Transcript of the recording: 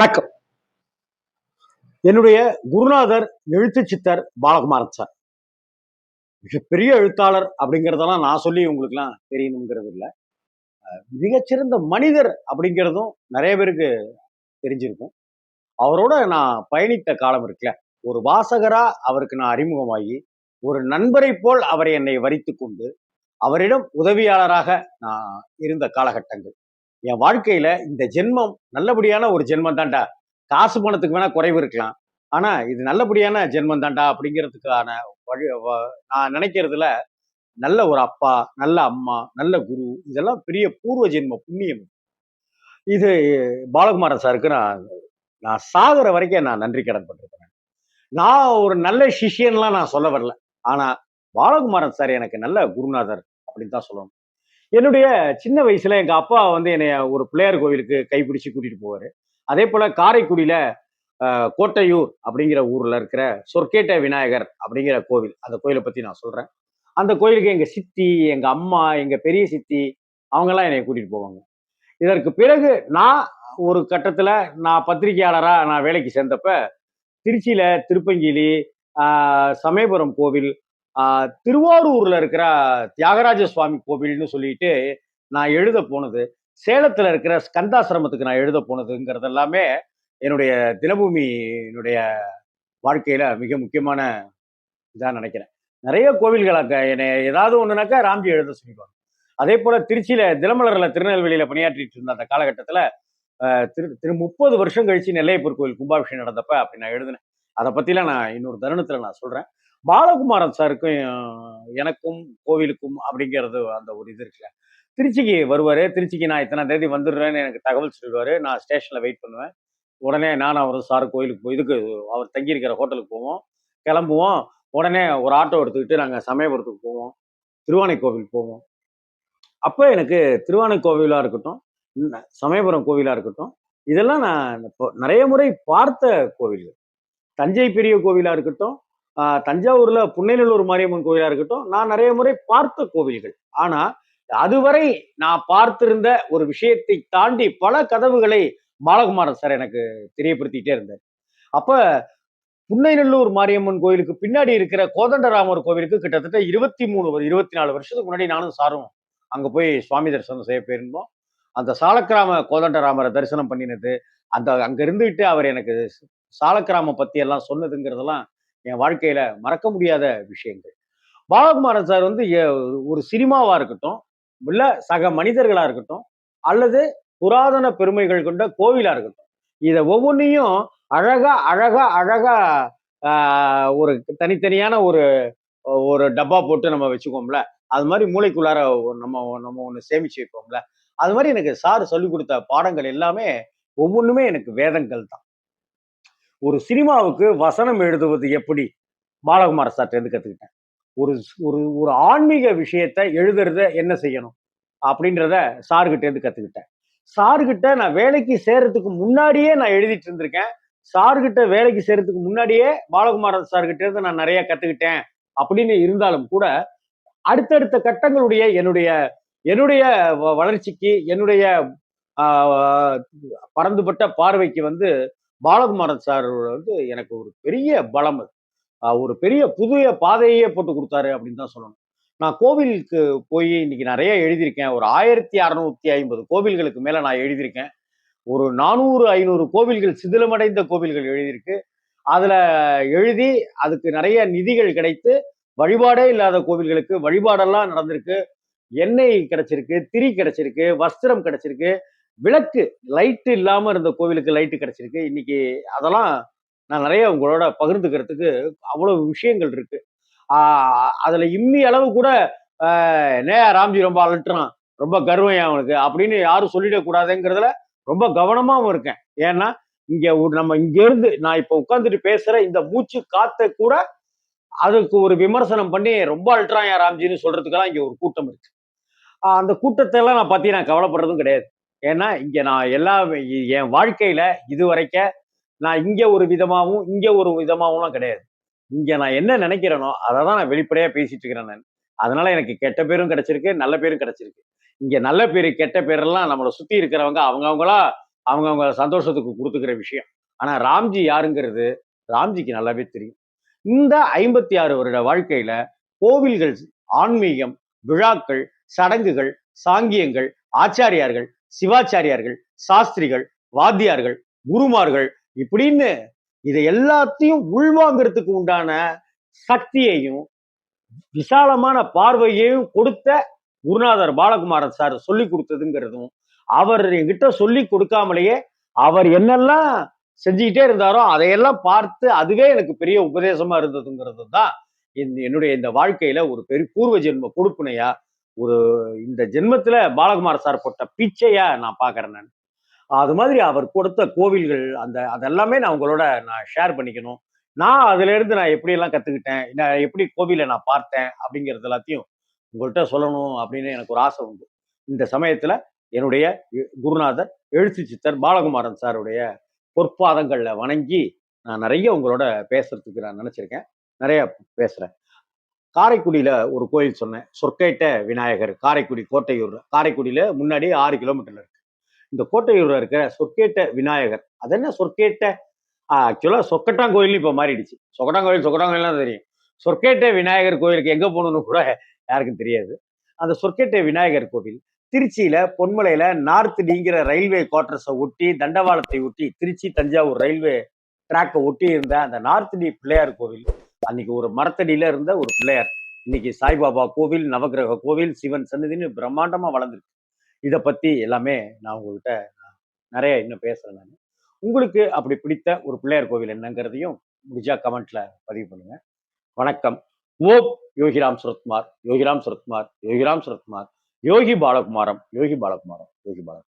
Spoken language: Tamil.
வணக்கம். என்னுடைய குருநாதர் எழுத்து சித்தர் பாலகுமாரன் சார். மிகப்பெரிய எழுத்தாளர் அப்படிங்கிறதெல்லாம் நான் சொல்லி உங்களுக்குலாம் தெரியணுங்கிறது இல்லை மிகச்சிறந்த மனிதர் அப்படிங்கிறதும் நிறைய பேருக்கு தெரிஞ்சிருக்கும். அவரோட நான் பயணித்த காலம் இருக்குல்ல ஒரு வாசகரா அவருக்கு நான் அறிமுகமாகி ஒரு நண்பரை போல் அவரை என்னை வரித்து கொண்டு அவரிடம் உதவியாளராக நான் இருந்த காலகட்டங்கள். என் வாழ்க்கையில இந்த ஜென்மம் நல்லபடியான ஒரு ஜென்மம் தான்டா. காசு பணத்துக்கு வேணா குறைவு இருக்கலாம். ஆனா இது நல்லபடியான ஜென்மம் தான்டா அப்படிங்கிறதுக்கான வழி நான் நினைக்கிறதுல நல்ல ஒரு அப்பா நல்ல அம்மா நல்ல குரு இதெல்லாம் பெரிய பூர்வ ஜென்ம புண்ணியம். இது பாலகுமாரன் சாருக்கு நான் நான் சாகுற வரைக்கும் நான் நன்றி கடன் பட்டிருக்கிறேன். நான் ஒரு நல்ல சிஷியன்லாம் நான் சொல்ல வரல. ஆனா பாலகுமாரன் சார் எனக்கு நல்ல குருநாதர் அப்படின்னு தான் சொல்லணும். என்னுடைய சின்ன வயசுல எங்க அப்பா வந்து என்னைய ஒரு பிள்ளையார் கோவிலுக்கு கைப்பிடிச்சு கூட்டிட்டு போவாரு. அதே போல காரைக்குடியில கோட்டையூர் அப்படிங்கிற ஊர்ல இருக்கிற சொர்க்கேட்ட விநாயகர் அப்படிங்கிற கோவில் அந்த கோயிலை பத்தி நான் சொல்றேன். அந்த கோயிலுக்கு எங்க சித்தி எங்க அம்மா எங்க பெரிய சித்தி அவங்கெல்லாம் என்னை கூட்டிட்டு போவாங்க. இதற்கு பிறகு நான் ஒரு கட்டத்துல நான் பத்திரிகையாளரா நான் வேலைக்கு சேர்ந்தப்ப திருச்சியில திருப்பங்கிலி சமயபுரம் கோவில் திருவாரூர்ல இருக்கிற தியாகராஜ சுவாமி கோவில்னு சொல்லிட்டு நான் எழுத போனது. சேலத்துல இருக்கிற ஸ்கந்தாசிரமத்துக்கு நான் எழுத போனதுங்கிறது எல்லாமே என்னுடைய தினபூமியினுடைய வாழ்க்கையில மிக முக்கியமான இதாக நினைக்கிறேன். நிறைய கோவில்கள் அங்க என்னை ஏதாவது ஒண்ணுனாக்கா ராம்ஜி எழுத சொல்லிடுவாங்க. அதே போல திருச்சியில தினமலர்ல திருநெல்வேலியில பணியாற்றிட்டு இருந்த அந்த காலகட்டத்துல திரு திரு முப்பது வருஷம் கழிச்சு நெல்லையப்பர் கோவில் கும்பாபிஷேகம் நடந்தப்ப அப்படி நான் எழுதினேன். அதை பத்திலாம் நான் இன்னொரு தருணத்துல நான் சொல்றேன். பாலகுமாரன் சாருக்கும் எனக்கும் கோவிலுக்கும் அப்படிங்கிறது அந்த ஒரு இது இருக்குல்ல. திருச்சிக்கு வருவார். திருச்சிக்கு நான் இத்தனை தேதி வந்துடுறேன்னு எனக்கு தகவல் சொல்லிடுவாரு நான் ஸ்டேஷனில் வெயிட் பண்ணுவேன். உடனே நானும் அவரும் சார் கோயிலுக்கு போய் இதுக்கு அவர் தங்கியிருக்கிற ஹோட்டலுக்கு போவோம். கிளம்புவோம். உடனே ஒரு ஆட்டோ எடுத்துக்கிட்டு நாங்கள் சமயபுரத்துக்கு போவோம். திருவானைக்கோவில் போவோம். அப்போ எனக்கு திருவானைக்கோவிலாக இருக்கட்டும் சமயபுரம் கோவிலாக இருக்கட்டும் இதெல்லாம் நான் நிறைய முறை பார்த்த கோவில்கள். தஞ்சை பெரிய கோவிலாக இருக்கட்டும் தஞ்சாவூர்ல புன்னைநல்லூர் மாரியம்மன் கோயிலா இருக்கட்டும் நான் நிறைய முறை பார்த்த கோவில்கள். ஆனா அதுவரை நான் பார்த்திருந்த ஒரு விஷயத்தை தாண்டி பல கதவுகளை பாலகுமாரன் சார் எனக்கு தெரியப்படுத்திட்டே இருந்தார். அப்ப புன்னைநல்லூர் மாரியம்மன் கோயிலுக்கு பின்னாடி இருக்கிற கோதண்டராமர் கோவிலுக்கு கிட்டத்தட்ட இருபத்தி மூணு இருபத்தி நாலு வருஷத்துக்கு முன்னாடி நானும் சாரும் அங்க போய் சுவாமி தரிசனம் செய்ய போயிருந்தோம். அந்த சாலக்கிராம கோதண்டராமரை தரிசனம் பண்ணினது அந்த அங்க இருந்துகிட்டு அவர் எனக்கு சாலக்கிராம பத்தி எல்லாம் சொன்னதுங்கிறதெல்லாம் என் வாழ்க்கையில மறக்க முடியாத விஷயங்கள். பாலகுமாரன் சார் வந்து ஒரு சினிமாவா இருக்கட்டும் இல்ல சக மனிதர்களா இருக்கட்டும் அல்லது புராதன பெருமைகள் கொண்ட கோவிலா இருக்கட்டும் இதை ஒவ்வொன்றையும் அழகா அழகா அழகா ஒரு தனித்தனியான ஒரு ஒரு டப்பா போட்டு நம்ம வச்சுக்கோம்ல அது மாதிரி மூளைக்குள்ளார நம்ம நம்ம ஒன்று சேமிச்சு வைப்போம்ல. அது மாதிரி எனக்கு சார் சொல்லி கொடுத்த பாடங்கள் எல்லாமே ஒவ்வொன்றுமே எனக்கு வேதங்கள் தான். ஒரு சினிமாவுக்கு வசனம் எழுதுவது எப்படி? பாலகுமார சார்ட்ட இருந்து கற்றுக்கிட்டேன் ஒரு ஒரு ஒரு ஆன்மீக விஷயத்தை எழுதுறத என்ன செய்யணும்? அப்படின்றத சார்கிட்ட இருந்து கற்றுக்கிட்டேன் சார்கிட்ட நான் வேலைக்கு சேர்றதுக்கு முன்னாடியே நான் எழுதிட்டு இருந்திருக்கேன். சார்கிட்ட வேலைக்கு சேர்றதுக்கு முன்னாடியே பாலகுமார சார்கிட்ட இருந்து நான் நிறைய கற்றுக்கிட்டேன் அப்படின்னு இருந்தாலும் கூட அடுத்தடுத்த கட்டங்களுடைய என்னுடைய என்னுடைய வ- வளர்ச்சிக்கு என்னுடைய பறந்துபட்ட பார்வைக்கு வந்து பாலகுமாரன் சார் வந்து எனக்கு ஒரு பெரிய பலம் அது. ஒரு பெரிய புதிய பாதையே போட்டு கொடுத்தாரு அப்படின்னு தான் சொல்லணும். நான் கோவிலுக்கு போய் இன்னைக்கு நிறைய எழுதியிருக்கேன். ஒரு ஆயிரத்தி அறநூத்தி ஐம்பது கோவில்களுக்கு மேல நான் எழுதியிருக்கேன். ஒரு நானூறு ஐநூறு கோவில்கள் சிதிலமடைந்த கோவில்கள் எழுதியிருக்கு. அதுல எழுதி அதுக்கு நிறைய நிதிகள் கிடைத்து வழிபாடே இல்லாத கோவில்களுக்கு வழிபாடெல்லாம் நடந்திருக்கு. எண்ணெய் கிடைச்சிருக்கு திரி கிடைச்சிருக்கு வஸ்திரம் கிடைச்சிருக்கு. விளக்கு லைட் இல்லாம இருந்த கோவிலுக்கு லைட்டு கிடைச்சிருக்கு. இன்னைக்கு அதெல்லாம் நான் நிறைய உங்களோட பகிர்ந்துக்கிறதுக்கு அவ்வளவு விஷயங்கள் இருக்கு. ஆஹ் அதுல இம்மி அளவு கூட ஆஹ் நே ராம்ஜி ரொம்ப அலட்டுறான் ரொம்ப கர்வம் அவனுக்கு அப்படின்னு யாரும் சொல்லிடக்கூடாதுங்கிறதுல ரொம்ப கவனமாவும் இருக்கேன். ஏன்னா இங்க நம்ம இங்க இருந்து நான் இப்ப உட்காந்துட்டு பேசுற இந்த மூச்சு காத்த கூட அதுக்கு ஒரு விமர்சனம் பண்ணி ரொம்ப அல்ட்ரான் யா ராம்ஜின்னு சொல்றதுக்கெல்லாம் இங்க ஒரு கூட்டம் இருக்கு. அந்த கூட்டத்தை எல்லாம் நான் பத்தி நான் கவலைப்படுறதும் கிடையாது. ஏன்னா இங்க நான் எல்லா என் வாழ்க்கையில இது வரைக்கும் நான் இங்க ஒரு விதமாகவும் இங்க ஒரு விதமாகவும்லாம் கிடையாது. இங்க நான் என்ன நினைக்கிறேனோ அதை தான் நான் வெளிப்படையா பேசிட்டு இருக்கிறேன் நான். அதனால எனக்கு கெட்ட பேரும் கிடைச்சிருக்கு நல்ல பேரும் கிடைச்சிருக்கு. இங்க நல்ல பேர் கெட்ட பேரெல்லாம் நம்மளை சுத்தி இருக்கிறவங்க அவங்க அவங்களா சந்தோஷத்துக்கு கொடுத்துக்கிற விஷயம். ஆனா ராம்ஜி யாருங்கிறது ராம்ஜிக்கு நல்லாவே தெரியும். இந்த ஐம்பத்தி ஆறு வருட வாழ்க்கையில கோவில்கள் ஆன்மீகம் விழாக்கள் சடங்குகள் சாங்கியங்கள் ஆச்சாரியார்கள் சிவாச்சாரியார்கள் சாஸ்திரிகள் வாத்தியார்கள் குருமார்கள் இப்படின்னு இதை எல்லாத்தையும் உள்வாங்கிறதுக்கு உண்டான சக்தியையும் விசாலமான பார்வையையும் கொடுத்த குருநாதர் பாலகுமாரன் சார் சொல்லி கொடுத்ததுங்கிறதும் அவர் என்கிட்ட சொல்லி கொடுக்காமலேயே அவர் என்னெல்லாம் செஞ்சுக்கிட்டே இருந்தாரோ அதையெல்லாம் பார்த்து அதுவே எனக்கு பெரிய உபதேசமா இருந்ததுங்கிறது தான் இந்த- என்னுடைய இந்த வாழ்க்கையில ஒரு பெரிய பூர்வ ஜென்ம கொடுப்புனையா ஒரு இந்த ஜென்மத்துல பாலகுமார் சார் போட்ட பிச்சையா நான் பாக்குறேன் நான். அது மாதிரி அவர் கொடுத்த கோவில்கள் அந்த அதெல்லாமே நான் உங்களோட நான் ஷேர் பண்ணிக்கணும். நான் அதுல இருந்து நான் எப்படி எல்லாம் கத்துக்கிட்டேன் நான் எப்படி கோவிலை நான் பார்த்தேன் அப்படிங்கிறது எல்லாத்தையும் உங்கள்கிட்ட சொல்லணும் அப்படின்னு எனக்கு ஒரு ஆசை உண்டு. இந்த சமயத்துல என்னுடைய குருநாதர் எழுத்து சித்தர் பாலகுமாரன் சாருடைய பொற்பாதங்களில் வணங்கி நான் நிறைய உங்களோட பேசுறதுக்கு நான் நினைச்சிருக்கேன். நிறைய பேசுறேன். காரைக்குடியில் ஒரு கோயில் சொன்னேன். சொற்கேட்ட விநாயகர் காரைக்குடி கோட்டையூர். காரைக்குடியில் முன்னாடி ஆறு கிலோமீட்டரில் இருக்கு. இந்த கோட்டையூரில் இருக்கிற சொற்கேட்ட விநாயகர் அது என்ன சொற்கேட்ட? சொக்கட்டான் சொக்கட்டாங்கோயில் இப்போ மாறிடுச்சு. சொக்கட்டாங்கோயில் சொக்கட்டாங்கோயில் தெரியும். சொற்கேட்ட விநாயகர் கோயிலுக்கு எங்கே போகணும்னு கூட யாருக்கும் தெரியாது. அந்த சொற்கேட்ட விநாயகர் கோவில் திருச்சியில் பொன்மலையில் நார்த் டிங்கிற ரயில்வே குவார்டர்ஸை ஒட்டி தண்டவாளத்தை ஒட்டி திருச்சி தஞ்சாவூர் ரயில்வே ட்ராக்கை ஒட்டி இருந்த அந்த நார்த் டி பிள்ளையார் கோவில் அன்னைக்கு ஒரு மரத்தடியில இருந்த ஒரு பிள்ளையார். இன்னைக்கு சாய்பாபா கோவில் நவக்கிரக கோவில் சிவன் சன்னதின்னு பிரம்மாண்டமா வளர்ந்துருக்கு. இதை பத்தி எல்லாமே நான் உங்ககிட்ட நிறைய இன்னும் பேசுறேன் நான். உங்களுக்கு அப்படி பிடித்த ஒரு பிள்ளையார் கோவில் என்னங்கிறதையும் முடிஞ்சா கமெண்ட்ல பதிவு பண்ணுங்க. வணக்கம். ஓப் யோகிராம் சுரத்குமார் யோகிராம் சுரத்குமார் யோகிராம் சுரத்குமார் யோகி பாலகுமாரம் யோகி பாலகுமாரம் யோகி பாலகுமார்